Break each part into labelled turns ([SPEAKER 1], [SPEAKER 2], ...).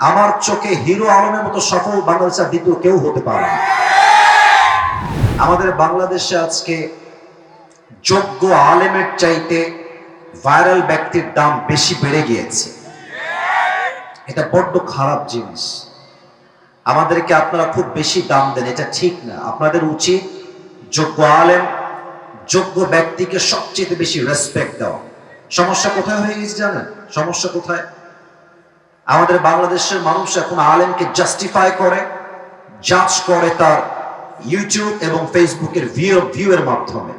[SPEAKER 1] আমার চোখে হিরো আলমের মতো সফল বাংলাদেশের দ্বিতীয় কেউ হতে পারে না। আমাদের বাংলাদেশে আজকে যোগ্য আলেমের চাইতে ভাইরাল ব্যক্তির দাম বেশি বেড়ে গিয়েছে। এটা বড্ড খারাপ জিনিস। আমাদেরকে আপনারা খুব বেশি দাম দেন, এটা ঠিক না। আপনাদের উচিত যোগ্য আলেম, যোগ্য ব্যক্তিকে সবচেয়ে বেশি রেসপেক্ট দেওয়া। সমস্যা কোথায় হয়ে গেছে জানেন? সমস্যা কোথায়? আমাদের বাংলাদেশের মানুষ এখন আলেমকে জাস্টিফাই করে জাজ করে তার ইউটিউব এবং ফেসবুকের ভিউ ভিউ এর মাধ্যমে।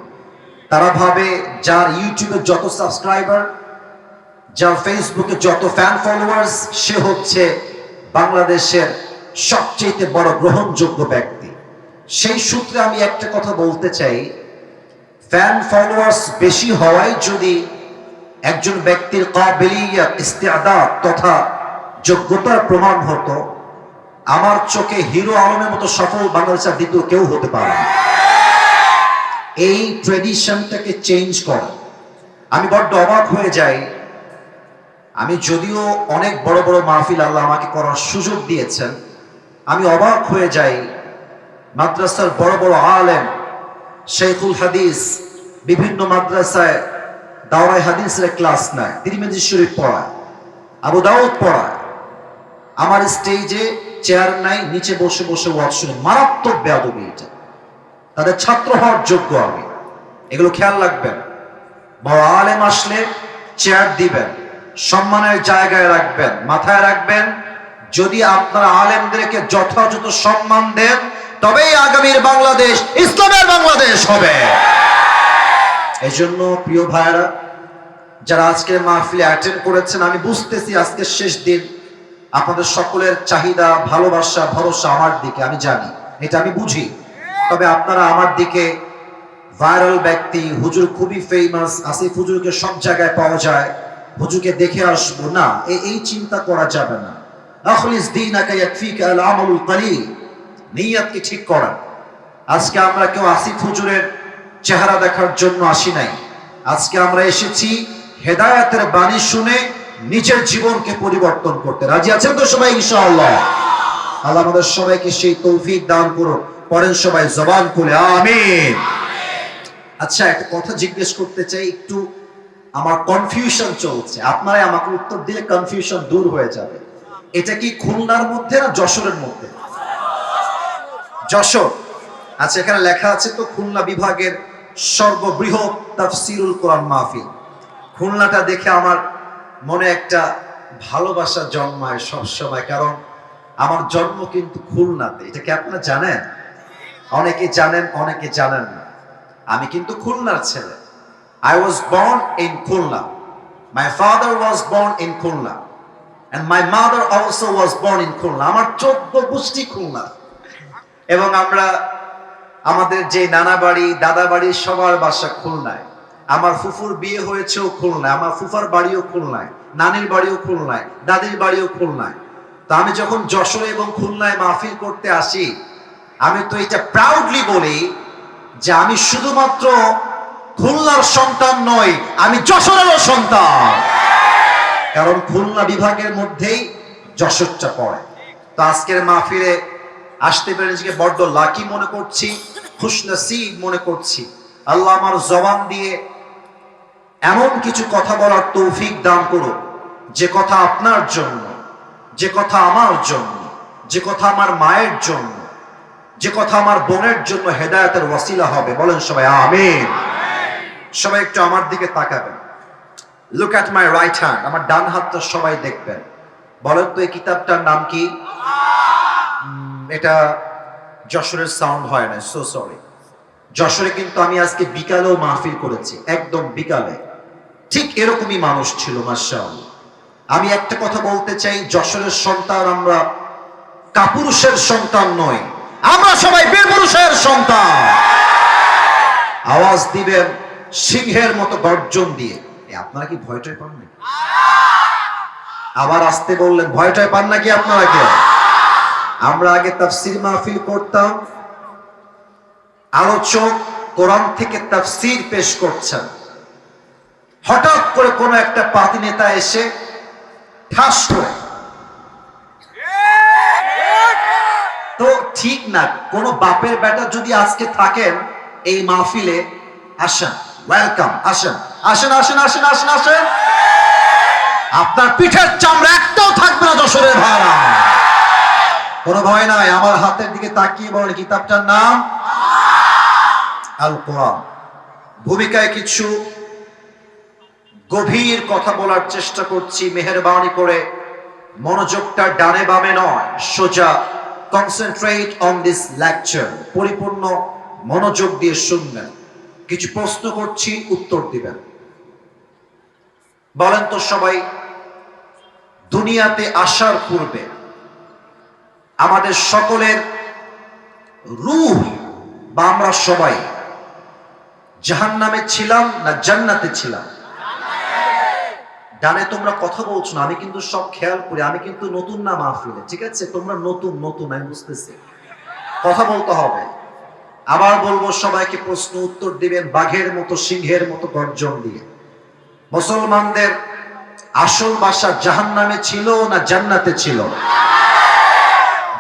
[SPEAKER 1] তারা ভাবে যার ইউটিউবে যত সাবস্ক্রাইবার যার ফেসবুকে যত ফ্যান ফলোয়ার্স সে হচ্ছে বাংলাদেশের সবচেয়ে বড় গ্রহণযোগ্য ব্যক্তি। সেই সূত্রে আমি একটা কথা বলতে চাই ফ্যান ফলোয়ার্স বেশি হওয়ায় যদি একজন ব্যক্তির কাবিলিয়া ইস্তেআদাত তথা যোগ্যতার প্রমাণ হতো, আমার চোখে হিরো আলমের মতো সফল বাংলাদেশের দ্বিতীয় কেউ হতে পারে এই ট্রেডিশনটাকে চেঞ্জ করা। আমি বড্ড অবাক হয়ে যাই। আমি যদিও অনেক বড় বড় মাহফিল আল্লাহ আমাকে করার সুযোগ দিয়েছেন, আমি অবাক হয়ে যাই। মাদ্রাসার বড় বড় আলেম শেখুল হাদিস বিভিন্ন মাদ্রাসায় দাওরাই হাদিসের ক্লাস নেয়, তিরিমেজি শরীফ পড়ায়, আবু দাউদ পড়ায়। আমার স্টেজে চেয়ার নাই, নিচে বসে বসে ওয়াজ শুনে। মারাত্মক বেয়াদবি এটা। তাদের ছাত্র হওয়ার যোগ্য আমি। এগুলো খেয়াল রাখবেন। বড় আলেম আসলে চেয়ার দিবেন। সম্মানের জায়গায় রাখবেন। মাথায় রাখবেন, যদি আপনারা আলেমদেরকে যথাযথ সম্মান দেন, তবেই আগামীর বাংলাদেশ ইসলামের বাংলাদেশ হবে। এই জন্য প্রিয় ভাইরা যারা আজকে মাহফিলে অ্যাটেন্ড করেছেন, আমি বুঝতেছি আজকের শেষ দিন। আপনাদের সকলের চাহিদা, ভালোবাসা, ভরসা আমার দিকে, আমি জানি। এটা আমি বুঝি। তবে আপনারা আমার দিকে ভাইরাল ব্যক্তি, হুজুর খুবই ফেমাস আসিফ হুজুরকে সব জায়গায় পাওয়া যায়। হুজুরকে দেখে আসব। না এই চিন্তা করা যাবে না। ঠিক করা আজকে আমরা কেউ আসিফ হুজুরের চেহারা দেখার জন্য আসি নাই। আজকে আমরা এসেছি হেদায়েতের বাণী শুনে নিজের জীবনকে পরিবর্তন করতে রাজি আছেন তো সবাই, ইনশাআল্লাহ? আল্লাহ আমাদের সবাইকে সেই তৌফিক দান করুন। পড়েন সবাই, জবান খুলে, আমিন। আচ্ছা একটা কথা জিজ্ঞেস করতে চাই, একটু আমার কনফিউশন চলছে। আপনারাই আমাকে উত্তর দিলে কনফিউশন দূর হয়ে যাবে। এটা কি খুলনার মধ্যে না যশোরের মধ্যে? যশোর। আচ্ছা এখানে লেখা আছে তো, খুলনা বিভাগের সর্ববৃহৎ তাফসিরুল কোরআন মাহফিল। খুলনাটা দেখে আমার মনে একটা ভালোবাসা জন্মায় সব সময় কারণ আমার জন্ম কিন্তু খুলনাতে। এটা কি আপনারা জানেন? অনেকে জানেন অনেকে জানেন না। আমি কিন্তু খুলনার ছেলে। I was born in Khulna my father was born in Khulna and my mother also was born in Khulna আমার চোদ্দ গোষ্ঠী খুলনা। এবং আমরা, আমাদের যে নানা বাড়ি, দাদা বাড়ি, সবার বাসা খুলনায়। আমার ফুফুর বিয়ে হয়েছেও খুলনায় আমার ফুফার বাড়িও খুলনায় নানির বাড়িও খুলনায় দাদির বাড়িও খুলনায় তো আমি যখন যশোর এবং খুলনায় মাহফিল করতে আসি, আমি তো এটা প্রাউডলি বলি যে আমি শুধুমাত্র খুলনার সন্তান নই, আমি যশোরেরও সন্তান। কারণ খুলনা বিভাগের মধ্যেই যশোরটা পড়ে। তো আজকের মাহফিলে আসতে পেরে নিজেকে বড্ড লাকি মনে করছি, খুশনসিব মনে করছি। আল্লাহ আমার জবান দিয়ে এমন কিছু কথা বলার তৌফিক দান করো যে কথা আপনার জন্য, যে কথা আমার জন্য, যে কথা আমার মায়ের জন্য, যে কথা আমার বোনের জন্য হেদায়েতের ওয়াসিলা হবে। বলেন সবাই, আমিন। সবাই একটু আমার দিকে তাকাবেন। Look at my right hand আমার ডান হাতটা সবাই দেখবেন। বলেন তো, এই কিতাবটার নাম কি? এটা যশোরের সাউন্ড হয় না। সো সরি যশোরে কিন্তু আমি আজকে বিকালেও মাহফিল করেছি। একদম বিকালে। ঠিক এরকমই মানুষ ছিল মার্শাল আমি একটা কথা বলতে চাই, যশোরের সন্তান আমরা কাপুরুষের সন্তান নয় আমরা সবাই বীরপুরুষের সন্তান। আওয়াজ দিবেন সিংহের মতো গর্জন দিয়ে। আপনারা কি ভয়টাই পান না আবার আসতে বললেন, ভয়টাই পান নাকি আপনারা কেউ? আমরা আগে তাফসির মাহফিল করতাম, আলোচক কোরআন থেকে তাফসির পেশ করছেন। হঠাৎ করে কোনো একটা পাতি নেতা এসে ঠাস করে। তো ঠিক না, কোন বাপের বেটা যদি আজকে থাকেন এই মাহফিলে, আসেন ওয়েলকাম আসেন আসেন আসেন আসেন আসেন আসেন। আপনার পিঠের চামড়া একটাও থাকবে না যশোরের ভাড়া। কোনো ভয় নাই, আমার হাতের দিকে তাকিয়ে বলেন, কিতাবটার নাম? আল কোরআন ভূমিকায় কিছু গভীর কথা বলার চেষ্টা করছি, মেহরবানি করে। মনোযোগটা ডানে বামে নয়, সোজা। কনসেন্ট্রেট অন দিস লেকচার পরিপূর্ণ মনোযোগ দিয়ে শুনবেন। কিছু প্রশ্ন করছি, উত্তর দিবেন। বলেন তো সবাই, দুনিয়াতে আসার পূর্বে আমাদের সকলের রূহ বা আমরা সবাই জাহান নামে ছিলাম না জান্নাতে ছিলাম? ডানে তোমরা কথা বলছো না, আমি কিন্তু সব খেয়াল করি, আমি কিন্তু নতুন না মাহফিলে, ঠিক আছে? তোমরা নতুন নতুন, আমি বুঝতেছি। কথা বলতে হবে। আবার বলব, সবাইকে প্রশ্ন উত্তর দিবেন, বাঘের মতো, সিংহের মতো গর্জন দিয়ে। মুসলমানদের আসল বাসা জাহান নামে ছিল না জান্নাতে ছিল?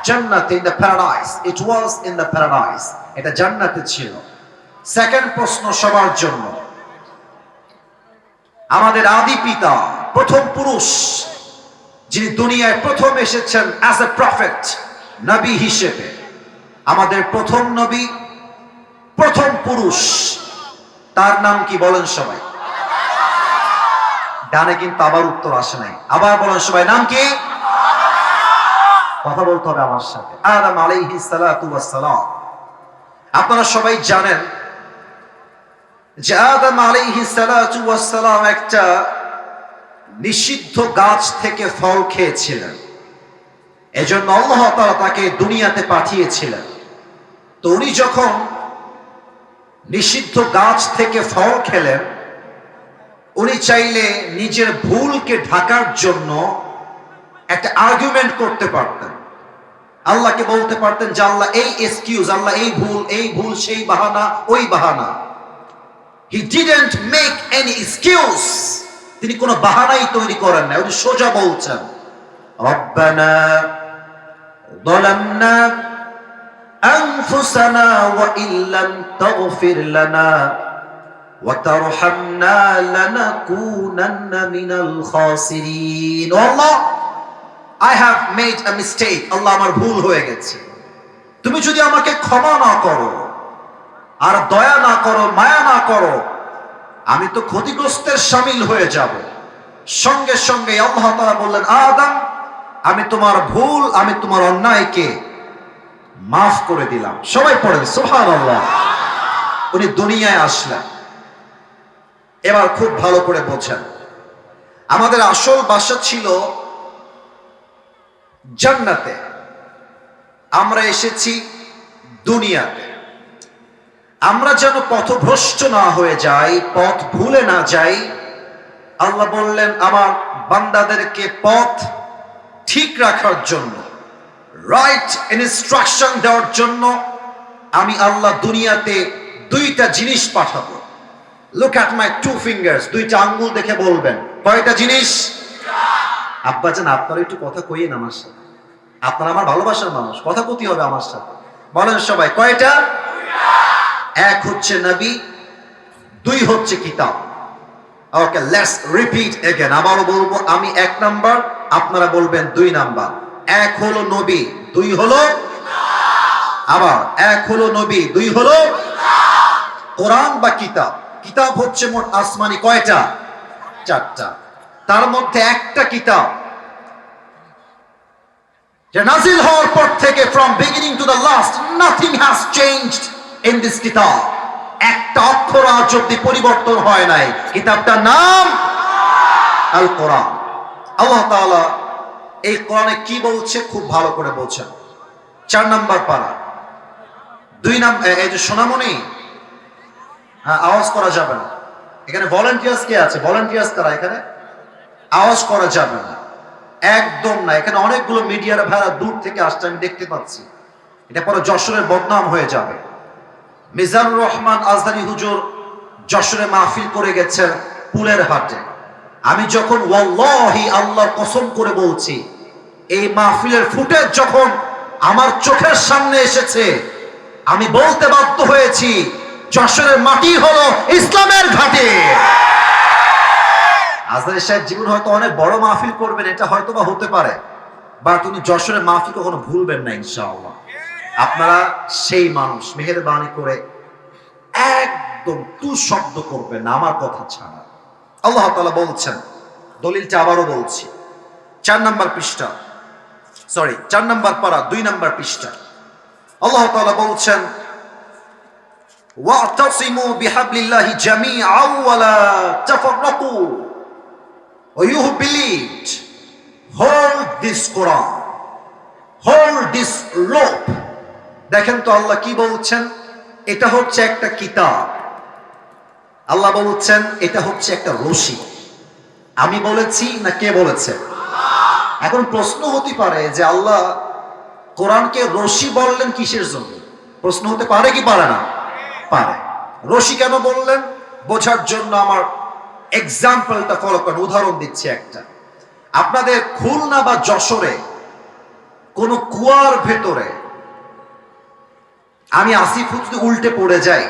[SPEAKER 1] জান্নাতে in the paradise it was in the paradise এটা জান্নাতে ছিল। সেকেন্ড প্রশ্ন সবার জন্য। আমাদের আদি পিতা, প্রথম পুরুষ, যিনি দুনিয়ায় প্রথম এসেছেন অ্যাজ এ প্রফেট নবী হিসেবে। আমাদের প্রথম নবী, প্রথম পুরুষ। তার নাম কি বলেন সবাই? ডানে কিন্তু আবার উত্তর আসে নাই। আবার বলেন সবাই, নাম কি? কথা বলতে হবে আমার সাথে। আদম আলাইহি সালাতু ওয়াসসালাম আপনারা সবাই জানেন যে আদম আলাইহি সালাতু ওয়াসসালাম একটা নিষিদ্ধ গাছ থেকে ফল খেয়েছিলেন। এজন্য আল্লাহ তাআলা তাকে দুনিয়াতে পাঠিয়েছিলেন। তো উনি যখন নিষিদ্ধ গাছ থেকে ফল খেলেন, উনি চাইলে নিজের ভুলকে ঢাকার জন্য একটা আর্গুমেন্ট করতে পারতেন। আল্লাহকে বলতে পারতেন যে, আল্লাহ, এই এক্সকিউজ আল্লাহ, এই ভুল এই ভুল, সেই বাহানা, ওই বাহানা। he didn't make any excuse তিনি কোনো বাহানাই তৈরি করেন না উনি সোজা বলছেন রব্বানা ظلمنا أنفسنا وإن لم تغفر لنا وترحمنا لنكونن من الخاسرين والله I have made a mistake আল্লাহ আমার ভুল হয়ে গেছে তুমি যদি আমাকে ক্ষমা না করো আর দয়া না করো, মায়া না করো, আমি তো ক্ষতিগ্রস্তের সামিল হয়ে যাব। সঙ্গে সঙ্গে আল্লাহ বললেন, আদম, আমি তোমার ভুল, আমি তোমার অন্যায়কে মাফ করে দিলাম। সবাই পড়েন সোহান আল্লাহ উনি দুনিয়ায় আসলেন। এবার খুব ভালো করে বোঝেন। আমাদের আসল বাসা ছিল জান্নাতে। আমরা এসেছি দুনিয়াতে। আমরা যেন পথভ্রষ্ট না হয়ে যাই, পথ ভুলে না যাই। আল্লাহ বললেন, আমার বান্দাদেরকে পথ ঠিক রাখার জন্য রাইট ইনস্ট্রাকশন দেওয়ার জন্য আমি আল্লাহ দুনিয়াতে দুইটা জিনিস পাঠাবো। Look at my two fingers দুইটা আঙ্গুল দেখে বলবেন। কয়টা জিনিস? আব্বাজান আপনারা একটু কথা কইয়েন আমার সাথে। আপনারা আমার ভালোবাসার মানুষ, কথা কতি হবে আমার সাথে। বলেন সবাই, কয়টা? এক হচ্ছে নবী, দুই হচ্ছে কিতাব। ওকে লেটস রিপিট এগেন আবারও বলব, আমি এক নাম্বার, আপনারা বলবেন দুই নাম্বার। এক হলো নবী, দুই হলো আবার, এক হলো নবী, দুই হলো কোরআন বা কিতাব? কিতাব হচ্ছে মোট আসমানি কয়টা? চারটা। তার মধ্যে একটা কিতাব যে নাজিল হওয়ার পর থেকে from beginning to the last nothing has changed in this কিতাব একটা অক্ষর আজ অব্দি পরিবর্তন হয় নাই। কিতাবটার নাম আল কোরআন আল্লাহ তাআলা এই কোরআনে কি বলছে খুব ভালো করে বলছেন। চার নাম্বার পারা। দুই নাম্বার এই যে সোনামণি হ্যাঁ আওয়াজ করা যাবে না। এখানে ভলেন্টিয়ার্স কে আছে? ভলেন্টিয়ার্স তারা এখানে? আওয়াজ করা যাবে না। একদম না। এখানে অনেকগুলো মিডিয়ার ভাড়া দূর থেকে আসছে, আমি দেখতে পাচ্ছি। এটা পরে যশোরের বদনাম হয়ে যাবে। মিজানুর রহমান আজদানি হুজুর যশোরে মাহফিল করে গেছেন পুলের হাটে। আমি যখন ওয়াল্লাহি আল্লাহর কসম করে বলছি, এই মাহফিলের ফুটেজ যখন আমার চোখের সামনে এসেছে, আমি বলতে বাধ্য হয়েছি, যশোরের মাটি হলো ইসলামের ঘাটে। আজদারি সাহেব, জীবন হয়তো অনেক বড় মাহফিল করবেন, এটা হয়তো বা হতে পারে, বা তিনি যশোরের মাহফিল কখনো ভুলবেন না, ইনশাআল্লাহ। আপনারা সেই মানুষ মেহেরবানি করে একদম তু শব্দ করবেন আমার কথা ছাড়া। আল্লাহ তাআলা বলছেন দলিলটা আবারও বলছি চার নাম্বার পৃষ্ঠা সরি চার নাম্বার পারা দুই নাম্বার পৃষ্ঠা। আল্লাহ তাআলা বলছেন জামিআন ওয়া লা তাফাররাকু or you who believed, hold this Quran, hold this rope. দেখেন তো আল্লাহ কি বলছেন? এটা হচ্ছে একটা কিতাব। আল্লাহ বলছেন, এটা হচ্ছে একটা রশি। আমি বলেছি না কে বলেছে? এখন প্রশ্ন হতে পারে যে আল্লাহ কোরআনকে রশি বললেন কিসের জন্য? প্রশ্ন হতে পারে কি পারে না? পারে। রশি কেন বললেন? বোঝার জন্য আমার এক্সাম্পলটা ফলো করেন। উদাহরণ দিচ্ছি একটা। আপনাদের খুলনা বা যশোরে কোন কুয়ার ভেতরে আমি আসি যদি উল্টে পড়ে যাই।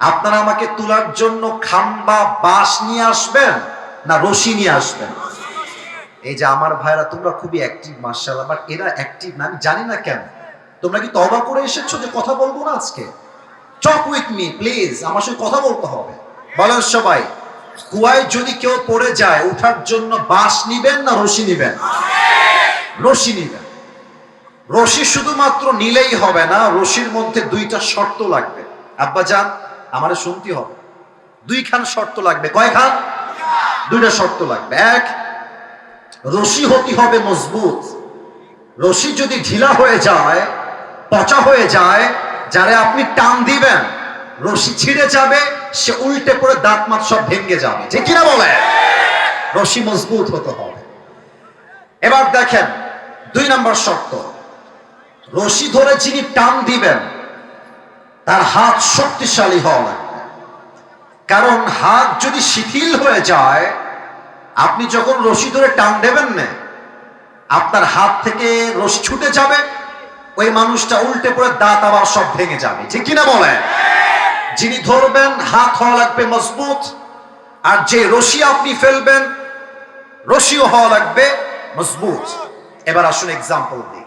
[SPEAKER 1] আপনারা আমাকে তোলার জন্য খাম্বা বাঁশ নিয়ে আসবেন না রশি নিয়ে আসবেন? এই যে আমার ভাইরা, তোমরা খুবই অ্যাক্টিভ মার্শাল বাট এরা অ্যাক্টিভ না, আমি জানি না কেন। তোমরা কি তবা করে এসেছ যে কথা বলব না আজকে? টক উইথ মি প্লিজ আমার সঙ্গে কথা বলতে হবে। বলেন সবাই, কুয়ায় যদি কেউ পড়ে যায় ওঠার জন্য বাঁশ নিবেন না রশি নিবেন? রশি নিবেন। রশি শুধুমাত্র নিলেই হবে না, রশির মধ্যে দুইটা শর্ত লাগবে। আব্বা যান, আমার শুনতে হবে। দুইখান শর্ত লাগবে। কয়খান? দুইটা শর্ত লাগবে। এক, রশি হতে হবে মজবুত। রশি যদি ঢিলা হয়ে যায়, পচা হয়ে যায়, যারে আপনি টান দিবেন, রশি ছিঁড়ে যাবে, সে উল্টে পড়ে দাঁত মাত সব ভেঙে যাবে। ঠিক কিনা বলে রশি মজবুত হতে হবে। এবার দেখেন, দুই নম্বর শর্ত। রশি ধরে যিনি টান দিবেন, তার হাত শক্তিশালী হওয়া লাগবে। কারণ হাত যদি শিথিল হয়ে যায়, আপনি যখন রশি ধরে টান দেবেন না, আপনার হাত থেকে রশি ছুটে যাবে, ওই মানুষটা উল্টে পড়ে দাঁত আবার সব ভেঙে যাবে। ঠিক কিনা বলে যিনি ধরবেন, হাত হওয়া লাগবে মজবুত, আর যে রশি আপনি ফেলবেন, রশিও হওয়া লাগবে মজবুত। এবার আসুন এক্সাম্পল দিই